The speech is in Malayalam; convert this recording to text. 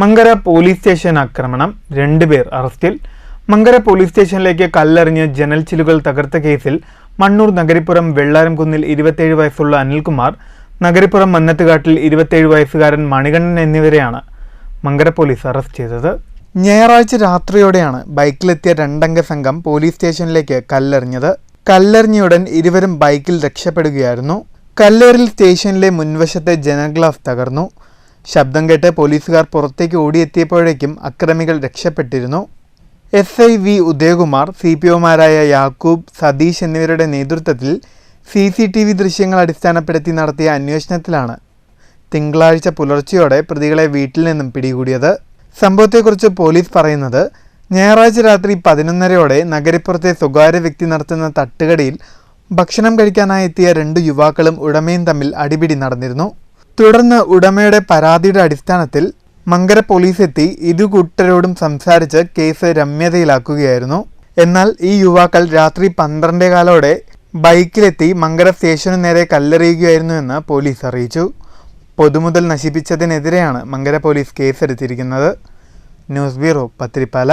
മങ്കര പോലീസ് സ്റ്റേഷൻ ആക്രമണം. രണ്ടുപേർ അറസ്റ്റിൽ. മങ്കര പോലീസ് സ്റ്റേഷനിലേക്ക് കല്ലെറിഞ്ഞ് ജനൽ ചിലുകൾ തകർത്ത കേസിൽ മണ്ണൂർ നഗരിപ്പുറം വെള്ളാരംകുന്നിൽ ഇരുപത്തേഴ് വയസ്സുള്ള അനിൽകുമാർ നഗരിപ്പുറം മന്നത്തുകാട്ടിൽ ഇരുപത്തേഴ് വയസ്സുകാരൻ മണികണ്ഠൻ എന്നിവരെയാണ് മങ്കര പോലീസ് അറസ്റ്റ് ചെയ്തത്. ഞായറാഴ്ച രാത്രിയോടെയാണ് ബൈക്കിലെത്തിയ രണ്ടംഗ സംഘം പോലീസ് സ്റ്റേഷനിലേക്ക് കല്ലെറിഞ്ഞത്. കല്ലെറിഞ്ഞയുടൻ ഇരുവരും ബൈക്കിൽ രക്ഷപ്പെടുകയായിരുന്നു. കല്ലേറിൽ സ്റ്റേഷനിലെ മുൻവശത്തെ ജനഗ്ലാസ് തകർന്നു. ശബ്ദം കേട്ട് പോലീസുകാർ പുറത്തേക്ക് ഓടിയെത്തിയപ്പോഴേക്കും അക്രമികൾ രക്ഷപ്പെട്ടിരുന്നു. S I V Udayakumar C P ഒമാരായ Yakub Satheesh എന്നിവരുടെ നേതൃത്വത്തിൽ സി സി ടി വി ദൃശ്യങ്ങൾ അടിസ്ഥാനപ്പെടുത്തി നടത്തിയ അന്വേഷണത്തിലാണ് തിങ്കളാഴ്ച പുലർച്ചെയോടെ പ്രതികളെ വീട്ടിൽ നിന്നും പിടികൂടിയത്. സംഭവത്തെക്കുറിച്ച് പോലീസ് പറയുന്നത് ഞായറാഴ്ച രാത്രി പതിനൊന്നരയോടെ നഗരപ്പുറത്തെ സ്വകാര്യ വ്യക്തി നടത്തുന്ന തട്ടുകടയിൽ ഭക്ഷണം കഴിക്കാനായി എത്തിയ രണ്ട് യുവാക്കളും ഉടമയും തമ്മിൽ അടിപിടി നടന്നിരുന്നു. തുടർന്ന് ഉടമയുടെ പരാതിയുടെ അടിസ്ഥാനത്തിൽ മങ്കര പോലീസ് എത്തി ഇരു കൂട്ടരോടും സംസാരിച്ച് കേസ് രമ്യതയിലാക്കുകയായിരുന്നു. എന്നാൽ ഈ യുവാക്കൾ രാത്രി പന്ത്രണ്ടേ കാലോടെ ബൈക്കിലെത്തി മങ്കര സ്റ്റേഷനു നേരെ കല്ലെറിയുകയായിരുന്നുവെന്ന് പോലീസ് അറിയിച്ചു. പൊതുമുതൽ നശിപ്പിച്ചതിനെതിരെയാണ് മങ്കര പോലീസ് കേസെടുത്തിരിക്കുന്നത്. News bureau Pathirippala.